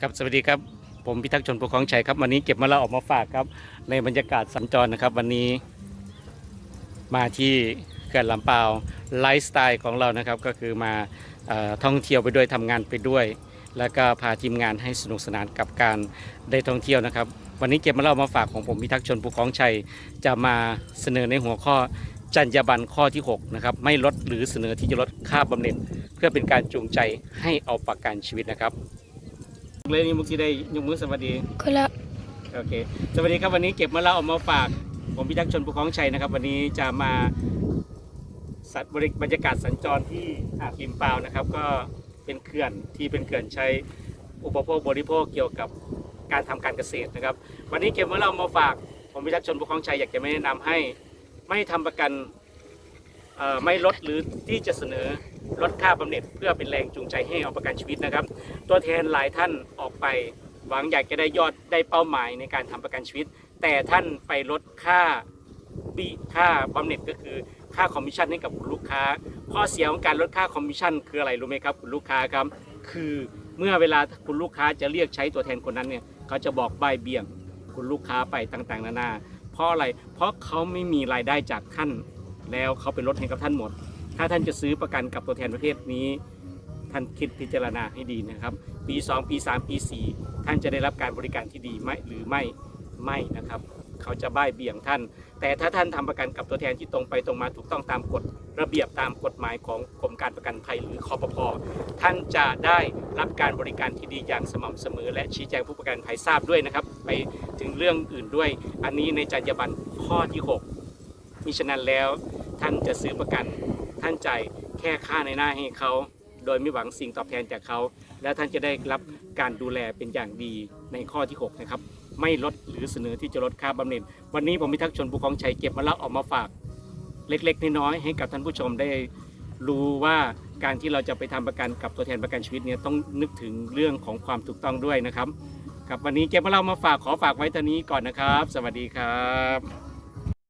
ครับสวัสดีครับผมพิทักษ์ชนปกครองชัยครับวันนี้เก็บมาแล้วออกมาฝากครับ ในบรรยากาศสัญจรนะครับ วันนี้มาที่เขื่อนลำปาวไลฟ์สไตล์ของเรานะครับ ก็คือมาออท่องเที่ยวไปด้วยทำงานไปด้วย แล้วก็พาทีมงานให้สนุกสนานกับการได้ท่องเที่ยวนะครับ วันนี้เก็บมาเล่ามาฝากของผมพิทักษ์ชนปกครองชัยจะมาเสนอในหัวข้อจรรยาบรรณข้อที่6นะครับไม่ลดหรือเสนอที่จะลดค่าบำเหน็จ เพื่อเป็นการจูงใจให้เอาประกันชีวิตนะครับ เลยนี่มุกที่ได้ยกมือสวัสดีคนละโอเคสวัสดีครับวันนี้เก็บมาเล่าเอามาฝากผมพิทักษ์ชนปกครองชัยนะครับ วันนี้จะมาสัตว์บริบรรยากาศสัญจรที่อ่าวลิมปาวนะครับ ก็เป็นเขื่อนที่เป็นเขื่อนใช้อุปโภคบริโภคเกี่ยวกับการทำการเกษตรนะครับ วันนี้เก็บมาเล่ามาฝากผมพิทักษ์ชนปกครองชัยอยากจะไม่แนะนำให้ไม่ทำประกันเอ่อไม่ลดหรือที่จะเสนอ ลดค่าบำเหน็จเพื่อเป็นแรงจูงใจให้เอาประกันชีวิตนะครับ ตัวแทนหลายท่านออกไปหวังอยากจะได้ยอดได้เป้าหมายในการทำประกันชีวิต แต่ท่านไปลดค่าบิค่าบำเหน็จก็คือค่าคอมมิชชั่นให้กับคุณลูกค้า ข้อเสียของการลดค่าคอมมิชชั่นคืออะไรรู้ไหมครับคุณลูกค้าครับคือเมื่อเวลาคุณลูกค้าจะเรียกใช้ตัวแทนคนนั้นเนี่ยเขาจะบอกใบเบี่ยงคุณลูกค้าไปต่างๆ นานา เพราะอะไร เพราะเขาไม่มีรายได้จากท่าน แล้วเขาไปลดให้กับท่านหมด ถ้าท่านจะซื้อประกันกับตัวแทนประเภทนี้ท่านคิดพิจารณาให้ดีนะครับ ปี 2 ปี 3 ปี 4 ท่านจะได้รับการบริการที่ดีไหมหรือไม่ไม่นะครับ เขาจะบ้ายเบี่ยงท่าน แต่ถ้าท่านทำประกันกับตัวแทนที่ตรงไปตรงมาถูกต้องตามกฎระเบียบตามกฎหมายของกรมการประกันภัยหรือคอปพท่านจะได้รับการบริการที่ดีอย่างสม่ำเสมอ และชี้แจงผู้ประกันภัยทราบด้วยนะครับ ไปถึงเรื่องอื่นด้วย อันนี้ในจรรยาบรรณข้อที่ 6 มิฉะนั้นแล้วท่านจะซื้อประกัน ท่านจ่ายแค่ค่าในหน้าให้เขา โดยไม่หวังสิ่งตอบแทนจากเขา และท่านจะได้รับการดูแลเป็นอย่างดีในข้อที่ 6 นะครับ ไม่ลดหรือเสนอที่จะลดค่าบำเหน็จ วันนี้ผมพิทักษ์ชนผู้กองชัยเก็บมาเล่าออกมาฝาก เล็กๆน้อยๆให้กับท่านผู้ชมได้รู้ว่าการที่เราจะไปทำประกันกับตัวแทนประกันชีวิตเนี่ยต้องนึกถึงเรื่องของความถูกต้องด้วยนะครับ ครับวันนี้เก็บมาเล่ามาฝากขอฝากไว้เท่านี้ก่อนนะครับ สวัสดีครับ